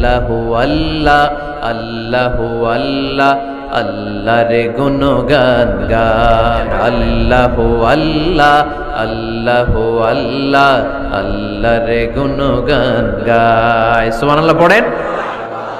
আল্লাহ আল্লাহ আল্লাহ আল্লাহ, আল্লাহর গুণ গান। গায় আল্লাহ আল্লাহ আল্লাহ আল্লাহ, আল্লাহর গুণ গান গায়। সুবহানাল্লাহ পড়েন।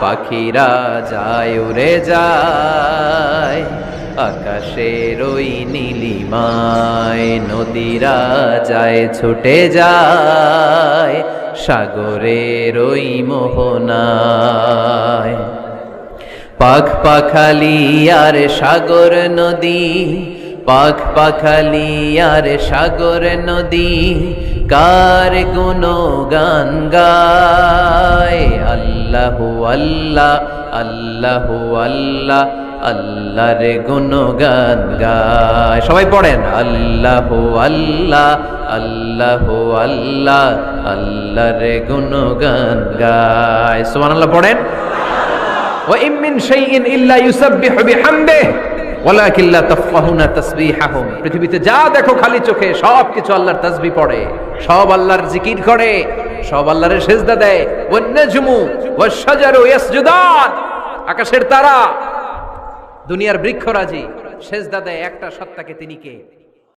পাখিরা যায়, উড়ে যায়, আকাশের ওই নীলিমায়, নদীরা যায়, ছুটে যায়। সাগরের ওই মোহনায়। পাখ পাখালি আর সাগর নদী পাখ পাখালি আর সাগর নদী, কার গুণ গান গায়? আল্লাহ আল্লাহ আল্লাহ আল্লাহ, আল্লাহর গুণ গান গায়। সবাই পড়েন, আল্লাহ আল্লাহ আল্লাহ আল্লাহ আল্লাহ, আল্লাহর গুণগান গায়। সুবহানাল্লাহ, পড়েন। ওয়া ইম মিন শাইইন ইল্লা ইউসাব্বিহু বিহামদি ওয়ালাকিন লা তাফকাহুনা তাসবিহাহুম। পৃথিবীতে যা দেখো খালি চোখে সব কিছু আল্লাহর তাসবিহ পড়ে। সব আল্লাহর জিকির করে, সব আল্লাহর সেজদা দেয়। ওয়ান নাজমু ওয়াশ শাজারু ইয়াসজুদান, আকাশের তারা। দুনিয়ার বৃক্ষরাজি সেজদা দেয় একটা সত্তাকে তিনি কে?